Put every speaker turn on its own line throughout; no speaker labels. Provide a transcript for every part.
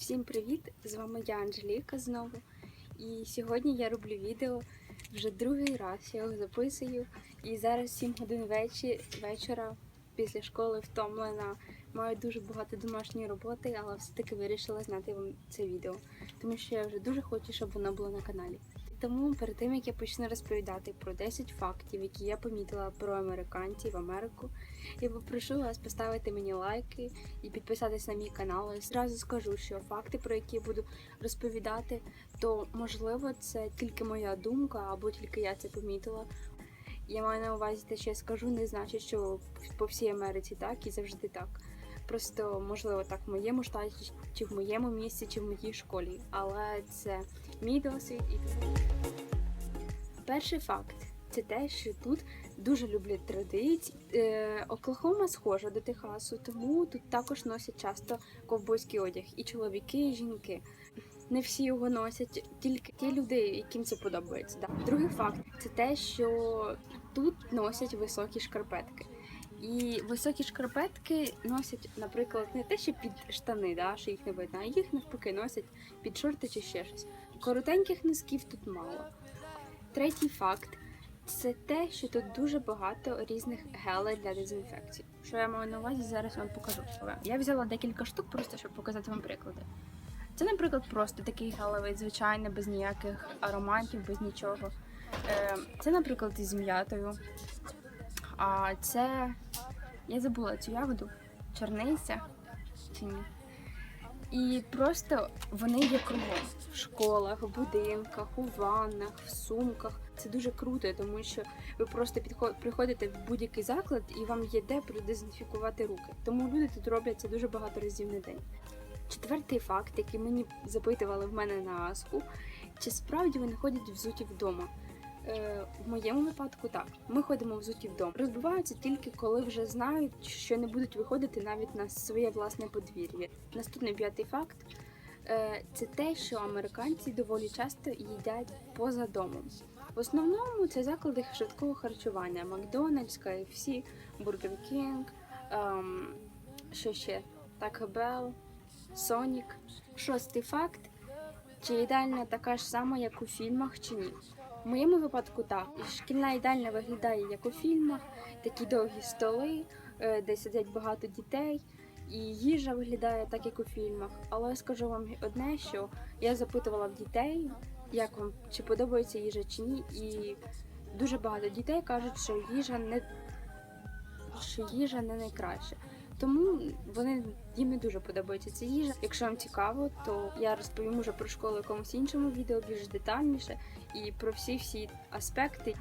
Всім привіт! З вами я Анжеліка знову. І сьогодні я роблю відео вже другий раз. Я його записую. І зараз 7 годин вечі, вечора після школи втомлена. Маю дуже багато домашньої роботи, але все-таки вирішила зняти вам це відео, тому що я вже дуже хочу, щоб воно було на каналі. Тому перед тим як я почну розповідати про 10 фактів, які я помітила про американців Америку, я попрошу вас поставити мені лайки і підписатись на мій канал. І зразу скажу, що факти, про які я буду розповідати, то можливо це тільки моя думка, або тільки я це помітила. Я маю на увазі те, що я скажу, не значить, що по всій Америці так і завжди так. Просто можливо так в моєму штаті, чи в моєму місті, чи в моїй школі. Але це мій досвід і перший факт це те, що тут дуже люблять традиції. Е, Оклахома схожа до Техасу, тому тут також носять часто ковбойський одяг і чоловіки, і жінки. Не всі його носять, тільки ті люди, яким це подобається. Да. Другий факт це те, що тут носять високі шкарпетки. І високі шкарпетки носять, наприклад, не те, що під штани, да, що їх не видно, а їх навпаки носять під шорти чи ще щось. Коротеньких носків тут мало. Третій факт це те, що тут дуже багато різних гелей для дезінфекції. Що я маю на увазі, зараз вам покажу. Я взяла декілька штук, просто щоб показати вам приклади. Це, наприклад, просто такий гелевий, звичайний, без ніяких ароматів, без нічого. Е, Це, наприклад, із м'ятою. А це. Я забула цю ягоду. Чорниця чи ні. І просто вони є кругом в школах, в будинках, у ваннах, в сумках. Це дуже круто, тому що ви просто приходите в будь-який заклад і вам є де продезінфікувати руки. Тому люди тут роблять це дуже багато разів на день. Четвертий факт, який мені запитували в мене на аску, чи справді вони ходять взуті вдома. Е, в моєму випадку так. Ми ходимо взуті вдома. Розбиваються тільки коли вже знають, що не будуть виходити навіть на своє власне подвір'я. Наступний п'ятий факт е, це те, що американці доволі часто їдять поза домом. В основному це заклади швидкого харчування: Макдональдс, KFC, Burger King, ем, що ще? Taco Bell, Sonic. Шостий факт. Чи їдальня така ж сама, як у фільмах, чи ні? В моєму випадку так. Шкільна їдальня виглядає як у фільмах, такі довгі столи, е, де сидять багато дітей, і їжа виглядає так, як у фільмах. Але скажу вам одне, що я запитувала в дітей, як вам чи подобається їжа чи ні, і дуже багато дітей кажуть, що їжа не що їжа не найкраща. Тому вони їм не дуже подобається ця їжа. Якщо вам цікаво, то я розповім уже про школу якомусь іншому відео більш детальніше і про всі всі аспекти.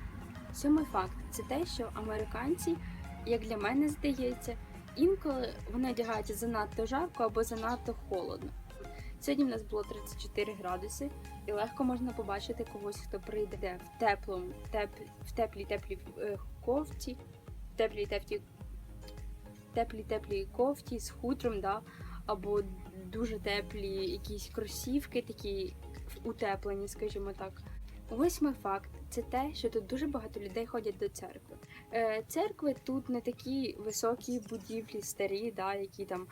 Сьомий факт це те, що американці, як для мене здається, інколи вони одягаються занадто жарко або занадто холодно. Сьогодні в нас було 34 градуси, і легко можна побачити когось, хто прийде в теплому, теп, в теплій теплій е, кофті, в теплій теплій теплій кофті з хутром, да, або дуже теплі якісь кросівки, такі утеплені, скажімо так. Восьмий факт це те, що тут дуже багато людей ходять до церкви. Е, церкви тут не такі високі будівлі, старі, да, які там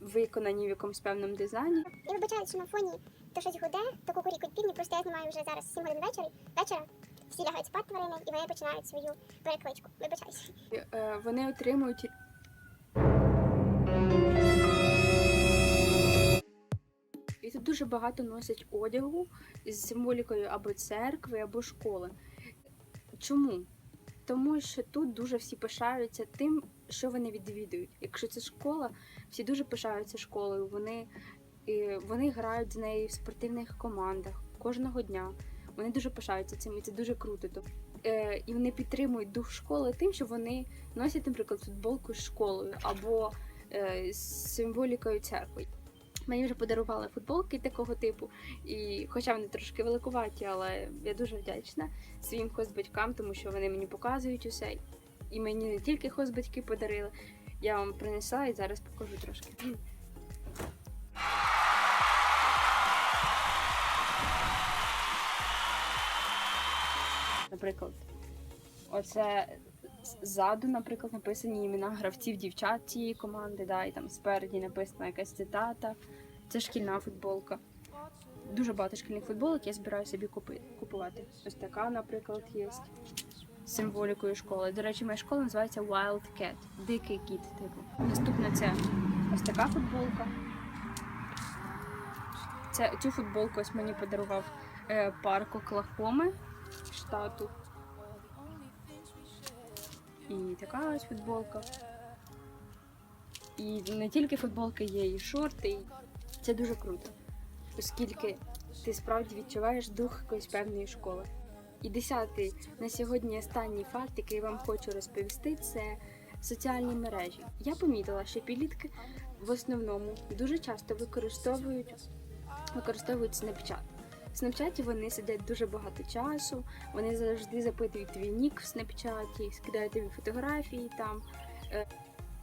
виконані в якомусь певному дизайні.
І вибачаю, що на фоні то щось гуде, то кукурікуть півні, просто я знімаю вже зараз 7 годин вечора, вечора. Всі лягають спати тварини, і вони починають свою перекличку. Вибачайся.
Е, вони отримують. Дуже багато носять одягу з символікою або церкви, або школи. Чому? Тому що тут дуже всі пишаються тим, що вони відвідують. Якщо це школа, всі дуже пишаються школою. Вони, вони грають з нею в спортивних командах кожного дня. Вони дуже пишаються цим, і це дуже круто. Е, і вони підтримують дух школи тим, що вони носять, наприклад, футболку з школою або е, з символікою церкви. Мені вже подарували футболки такого типу, і хоча вони трошки великуваті, але я дуже вдячна своїм хозбатькам, тому що вони мені показують усе. І мені не тільки хозбатьки подарили, я вам принесла і зараз покажу трошки. Наприклад, оце ззаду, наприклад, написані імена гравців дівчат цієї команди, да, і там спереді написана якась цитата. Це шкільна футболка. Дуже багато шкільних футболок я збираю собі купувати. Ось така, наприклад, є з символікою школи. До речі, моя школа називається Wild Cat, дикий кіт, типу. Наступна це ось така футболка. Це цю футболку ось мені подарував е, парк Оклахоми штату. І така ось футболка. І не тільки футболки, є і шорти. І це дуже круто, оскільки ти справді відчуваєш дух якоїсь певної школи. І десятий на сьогодні останній факт, який вам хочу розповісти, це соціальні мережі. Я помітила, що підлітки в основному дуже часто використовують використовують Snapchat. В Snapchat вони сидять дуже багато часу, вони завжди запитують твій нік в Snapchat, скидають тобі фотографії там. Е,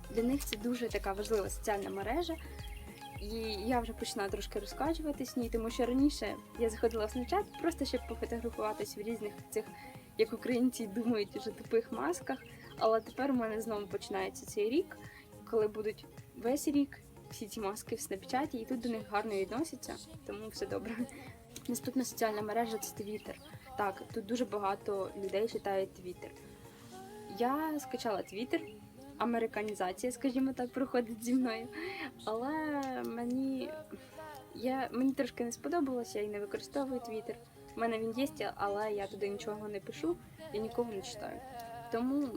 Для них це дуже така важлива соціальна мережа. І я вже починаю трошки розкачуватись в ній, тому що раніше я заходила в Snapchat просто щоб пофотографуватись в різних цих, як українці думають, вже тупих масках. Але тепер у мене знову починається цей рік, коли будуть весь рік всі ці маски в Snapchat, і тут до них гарно відносяться, тому все добре. Наступна соціальна мережа це Twitter. Так, тут дуже багато людей читають Twitter. Я скачала Twitter, американізація, скажімо так, проходить зі мною. Але мені, я, мені трошки не сподобалося, я і не використовую Twitter. У мене він є, але я туди нічого не пишу і нікого не читаю. Тому,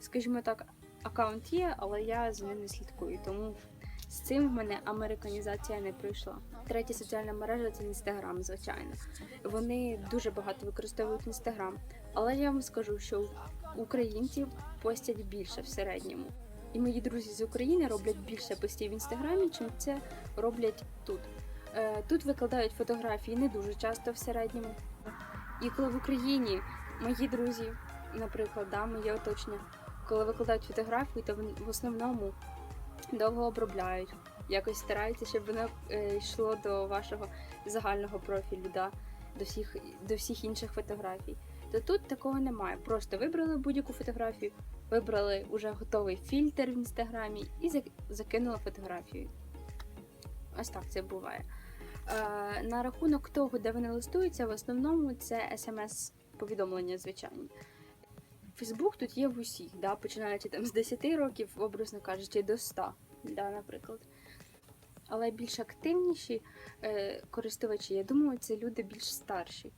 скажімо так, аккаунт є, але я за ним не слідкую. Тому з цим в мене американізація не пройшла. Третя соціальна мережа це інстаграм, звичайно. Вони дуже багато використовують інстаграм. Але я вам скажу, що українці постять більше в середньому. І мої друзі з України роблять більше постів в інстаграмі, чим це роблять тут. Е, Тут викладають фотографії не дуже часто в середньому. І коли в Україні мої друзі, наприклад, да, моє оточення, коли викладають фотографії, то в основному довго обробляють, якось стараються, щоб воно е, йшло до вашого загального профілю, да, до всіх, до всіх інших фотографій. То тут такого немає. Просто вибрали будь-яку фотографію, вибрали уже готовий фільтр в інстаграмі і зак- закинули фотографію. Ось так це буває. Е, на рахунок того, де вони листуються, в основному це смс-повідомлення, звичайні. Фейсбук тут є в усіх, да, починаючи там з 10 років, образно кажучи, до 100, да, наприклад. Але більш активніші е, користувачі, я думаю, це люди більш старші.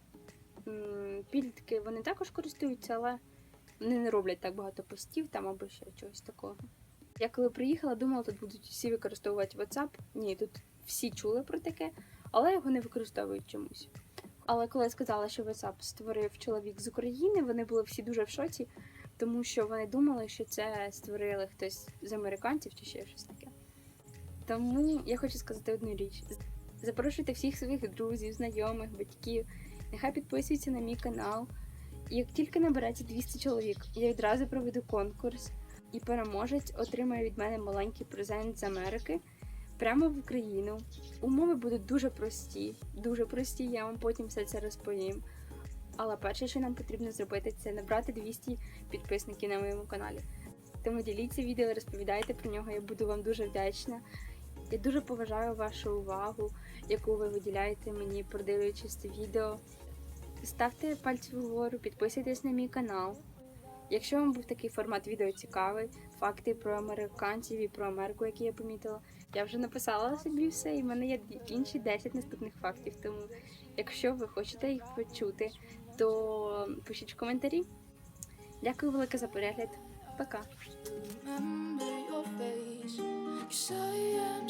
Підлітки вони також користуються, але вони не роблять так багато постів там або ще чогось такого. Я коли приїхала, думала, тут будуть всі використовувати WhatsApp. Ні, тут всі чули про таке, але його не використовують чомусь. Але коли я сказала, що WhatsApp створив чоловік з України, вони були всі дуже в шоці, тому що вони думали, що це створили хтось з американців чи ще щось таке. Тому я хочу сказати одну річ: запрошуйте всіх своїх друзів, знайомих, батьків. Нехай підписуються на мій канал. Як тільки набереться 200 чоловік, я відразу проведу конкурс, і переможець отримає від мене маленький презент з Америки прямо в Україну. Умови будуть дуже прості, дуже прості, я вам потім все це розповім. Але перше, що нам потрібно зробити, це набрати 200 підписників на моєму каналі. Тому діліться відео, розповідайте про нього, я буду вам дуже вдячна. Я дуже поважаю вашу увагу, яку ви виділяєте мені, продивлюючись це відео. Ставте пальці вгору, підписуйтесь на мій канал. Якщо вам був такий формат відео цікавий, факти про американців і про Америку, які я помітила, я вже написала собі все, і в мене є інші 10 наступних фактів. Тому, якщо ви хочете їх почути, то пишіть в коментарі. Дякую велике за перегляд. Пока.
your face. Yes, I am